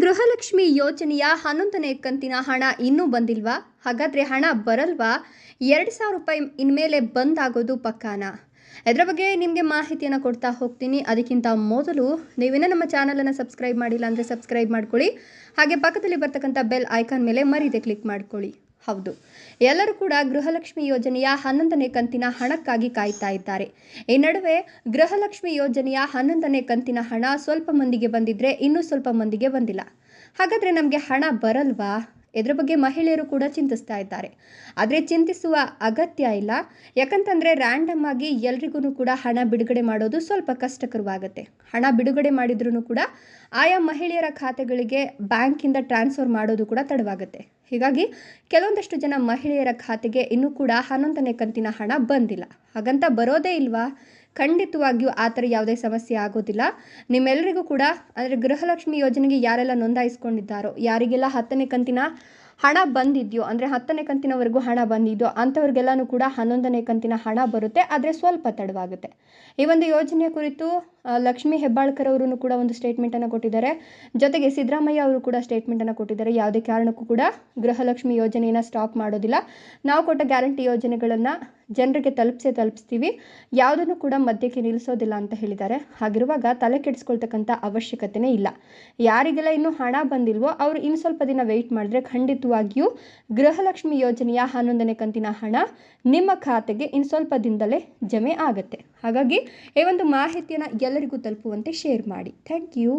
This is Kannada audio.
ಗೃಹಲಕ್ಷ್ಮಿ ಯೋಜನೆಯ ಹನ್ನೊಂದನೇ ಕಂತಿನ ಹಣ ಇನ್ನೂ ಬಂದಿಲ್ವಾ? ಹಾಗಾದರೆ ಹಣ ಬರಲ್ವಾ? ಎರಡು ಸಾವಿರ ರೂಪಾಯಿ ಇನ್ಮೇಲೆ ಬಂದಾಗೋದು ಪಕ್ಕಾನ? ಇದರ ಬಗ್ಗೆ ನಿಮಗೆ ಮಾಹಿತಿಯನ್ನು ಕೊಡ್ತಾ ಹೋಗ್ತೀನಿ. ಅದಕ್ಕಿಂತ ಮೊದಲು ನೀವಿನ್ನೂ ನಮ್ಮ ಚಾನಲನ್ನು ಸಬ್ಸ್ಕ್ರೈಬ್ ಮಾಡಿಲ್ಲ ಅಂದರೆ ಸಬ್ಸ್ಕ್ರೈಬ್ ಮಾಡ್ಕೊಳ್ಳಿ. ಹಾಗೆ ಪಕ್ಕದಲ್ಲಿ ಬರ್ತಕ್ಕಂಥ ಬೆಲ್ ಐಕಾನ್ ಮೇಲೆ ಮರೀದೆ ಕ್ಲಿಕ್ ಮಾಡ್ಕೊಳ್ಳಿ. ಹೌದು. ಎಲ್ಲರೂ ಕೂಡ ಗೃಹಲಕ್ಷ್ಮಿ ಯೋಜನೆಯ ಹನ್ನೊಂದನೇ ಕಂತಿನ ಹಣಕ್ಕಾಗಿ ಕಾಯ್ತಾ ಇದ್ದಾರೆ. ಈ ನಡುವೆ ಗೃಹಲಕ್ಷ್ಮಿ ಯೋಜನೆಯ ಹನ್ನೊಂದನೇ ಕಂತಿನ ಹಣ ಸ್ವಲ್ಪ ಮಂದಿಗೆ ಬಂದಿದ್ರೆ ಇನ್ನೂ ಸ್ವಲ್ಪ ಮಂದಿಗೆ ಬಂದಿಲ್ಲ. ಹಾಗಾದರೆ ನಮಗೆ ಹಣ ಬರಲ್ವಾ? ಇದ್ರ ಬಗ್ಗೆ ಮಹಿಳೆಯರು ಕೂಡ ಚಿಂತಿಸ್ತಾ ಇದ್ದಾರೆ. ಆದರೆ ಚಿಂತಿಸುವ ಅಗತ್ಯ ಇಲ್ಲ. ಯಾಕಂತಂದರೆ ರ್ಯಾಂಡಮ್ ಆಗಿ ಎಲ್ರಿಗೂ ಕೂಡ ಹಣ ಬಿಡುಗಡೆ ಮಾಡೋದು ಸ್ವಲ್ಪ ಕಷ್ಟಕರವಾಗುತ್ತೆ. ಹಣ ಬಿಡುಗಡೆ ಮಾಡಿದ್ರೂ ಕೂಡ ಆಯಾ ಮಹಿಳೆಯರ ಖಾತೆಗಳಿಗೆ ಬ್ಯಾಂಕಿಂದ ಟ್ರಾನ್ಸ್ಫರ್ ಮಾಡೋದು ಕೂಡ ತಡವಾಗುತ್ತೆ. ಹೀಗಾಗಿ ಕೆಲವೊಂದಷ್ಟು ಜನ ಮಹಿಳೆಯರ ಖಾತೆಗೆ ಇನ್ನೂ ಕೂಡ ಹನ್ನೊಂದನೇ ಕಂತಿನ ಹಣ ಬಂದಿಲ್ಲ. ಹಾಗಂತ ಬರೋದೇ ಇಲ್ವಾ? ಖಂಡಿತವಾಗಿಯೂ ಆ ಥರ ಯಾವುದೇ ಸಮಸ್ಯೆ ಆಗೋದಿಲ್ಲ. ನಿಮ್ಮೆಲ್ಲರಿಗೂ ಕೂಡ, ಅಂದರೆ ಗೃಹಲಕ್ಷ್ಮಿ ಯೋಜನೆಗೆ ಯಾರೆಲ್ಲ ನೋಂದಾಯಿಸ್ಕೊಂಡಿದ್ದಾರೋ, ಯಾರಿಗೆಲ್ಲ ಹತ್ತನೇ ಕಂತಿನ ಹಣ ಬಂದಿದೆಯೋ, ಅಂದರೆ ಹತ್ತನೇ ಕಂತಿನವರೆಗೂ ಹಣ ಬಂದಿದ್ಯೋ, ಅಂಥವ್ರಿಗೆಲ್ಲನೂ ಕೂಡ ಹನ್ನೊಂದನೇ ಕಂತಿನ ಹಣ ಬರುತ್ತೆ, ಆದರೆ ಸ್ವಲ್ಪ ತಡವಾಗುತ್ತೆ. ಈ ಒಂದು ಯೋಜನೆಯ ಕುರಿತು ಲಕ್ಷ್ಮೀ ಹೆಬ್ಬಾಳ್ಕರ್ ಅವರು ಕೂಡ ಒಂದು ಸ್ಟೇಟ್ಮೆಂಟನ್ನು ಕೊಟ್ಟಿದ್ದಾರೆ. ಜೊತೆಗೆ ಸಿದ್ದರಾಮಯ್ಯ ಅವರು ಕೂಡ ಸ್ಟೇಟ್ಮೆಂಟನ್ನು ಕೊಟ್ಟಿದ್ದಾರೆ. ಯಾವುದೇ ಕಾರಣಕ್ಕೂ ಕೂಡ ಗೃಹಲಕ್ಷ್ಮಿ ಯೋಜನೆಯನ್ನು ಸ್ಟಾಪ್ ಮಾಡೋದಿಲ್ಲ. ನಾವು ಕೊಟ್ಟ ಗ್ಯಾರಂಟಿ ಯೋಜನೆಗಳನ್ನು ಜನರಿಗೆ ತಲುಪಿಸೇ ತಲುಪಿಸ್ತೀವಿ. ಯಾವುದನ್ನು ಕೂಡ ಮಧ್ಯಕ್ಕೆ ನಿಲ್ಲಿಸೋದಿಲ್ಲ ಅಂತ ಹೇಳಿದ್ದಾರೆ. ಹಾಗಿರುವಾಗ ತಲೆ ಕೆಡಿಸ್ಕೊಳ್ತಕ್ಕಂಥ ಅವಶ್ಯಕತೆನೇ ಇಲ್ಲ. ಯಾರಿಗೆಲ್ಲ ಇನ್ನೂ ಹಣ ಬಂದಿಲ್ವೋ ಅವರು ಇನ್ನು ಸ್ವಲ್ಪ ದಿನ ವೆಯ್ಟ್ ಮಾಡಿದ್ರೆ ಖಂಡಿತವಾಗಿಯೂ ಗೃಹಲಕ್ಷ್ಮಿ ಯೋಜನೆಯ ಹನ್ನೊಂದನೇ ಕಂತಿನ ಹಣ ನಿಮ್ಮ ಖಾತೆಗೆ ಇನ್ನು ಸ್ವಲ್ಪ ದಿನದಲ್ಲೇ ಜಮೆ ಆಗುತ್ತೆ. ಹಾಗಾಗಿ ಈ ಒಂದು ಮಾಹಿತಿಯನ್ನು ಎಲ್ಲರಿಗೂ ತಲುಪುವಂತೆ ಶೇರ್ ಮಾಡಿ. Thank you